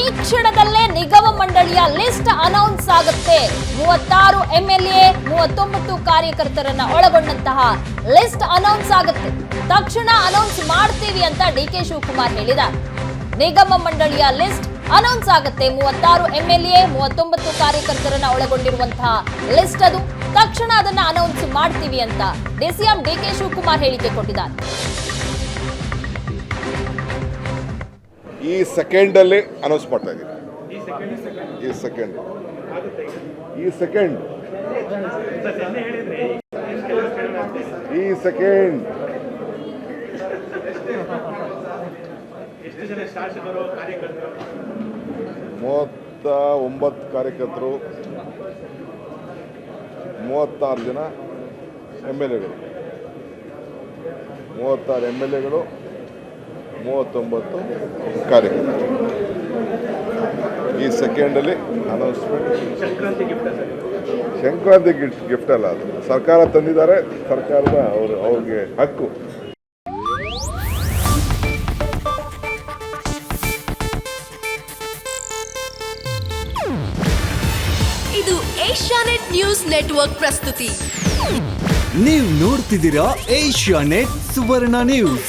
ಈ ಕ್ಷಣದಲ್ಲೇ ನಿಗಮ ಮಂಡಳಿಯ ಲಿಸ್ಟ್ ಅನೌನ್ಸ್ ಆಗುತ್ತೆ. ಮೂವತ್ತಾರು ಎಂಎಲ್ಎ, ಮೂವತ್ತೊಂಬತ್ತು ಕಾರ್ಯಕರ್ತರನ್ನ ಒಳಗೊಂಡಂತಹ ಲಿಸ್ಟ್ ಅನೌನ್ಸ್ ಆಗುತ್ತೆ. ತಕ್ಷಣ ಅನೌನ್ಸ್ ಮಾಡ್ತೀವಿ ಅಂತ ಡಿ ಕೆ ಶಿವಕುಮಾರ್ ಹೇಳಿದ್ದಾರೆ. ನಿಗಮ ಮಂಡಳಿಯ ಲಿಸ್ಟ್ ಅನೌನ್ಸ್ ಆಗುತ್ತೆ. ಮೂವತ್ತಾರು ಎಂಎಲ್ಎ, ಮೂವತ್ತೊಂಬತ್ತು ಕಾರ್ಯಕರ್ತರನ್ನ ಒಳಗೊಂಡಿರುವಂತಹ ಲಿಸ್ಟ್ ಅದು. ತಕ್ಷಣ ಅದನ್ನ ಅನೌನ್ಸ್ ಮಾಡ್ತೀವಿ ಅಂತ ಡಿಸಿಎಂ ಡಿ ಕೆ ಶಿವಕುಮಾರ್ ಹೇಳಿಕೆ ಕೊಟ್ಟಿದ್ದಾರೆ. ಈ ಸೆಕೆಂಡಲ್ಲಿ ಅನೌನ್ಸ್ ಮಾಡ್ತಾ ಇದ್ದೀನಿ. ಈ ಸೆಕೆಂಡ್ ಈ ಸೆಕೆಂಡ್. ಈ ಸೆಕೆಂಡ್. ಮೂವತ್ತ ಒಂಬತ್ತು ಕಾರ್ಯಕರ್ತರು? ಮೂವತ್ತಾರು ಜನ ಎಂ ಎಲ್ ಎಗಳು ಮೂವತ್ತಾರು ಎಂ ಎಲ್ ಎಗಳು ಮೂವತ್ತೊಂಬತ್ತು ಕಾರ್ಯಕ್ರಮ ಈ ಸೆಕೆಂಡಲ್ಲಿ ಅನೌನ್ಸ್ಮೆಂಟ್ ಸಂಕ್ರಾಂತಿ ಗಿಫ್ಟ್ ಗಿಫ್ಟ್ ಅಲ್ಲ ಅದು. ಸರ್ಕಾರ ತಂದಿದ್ದಾರೆ ಸರ್ಕಾರದ ಅವರು ಅವ್ರಿಗೆ ಹಕ್ಕು. ಇದು ಏಷ್ಯಾನೆಟ್ ನ್ಯೂಸ್ ನೆಟ್ವರ್ಕ್ ಪ್ರಸ್ತುತಿ. ನೀವು ನೋಡ್ತಿದ್ದೀರಾ ಏಷ್ಯಾ ನೆಟ್ ಸುವರ್ಣ ನ್ಯೂಸ್.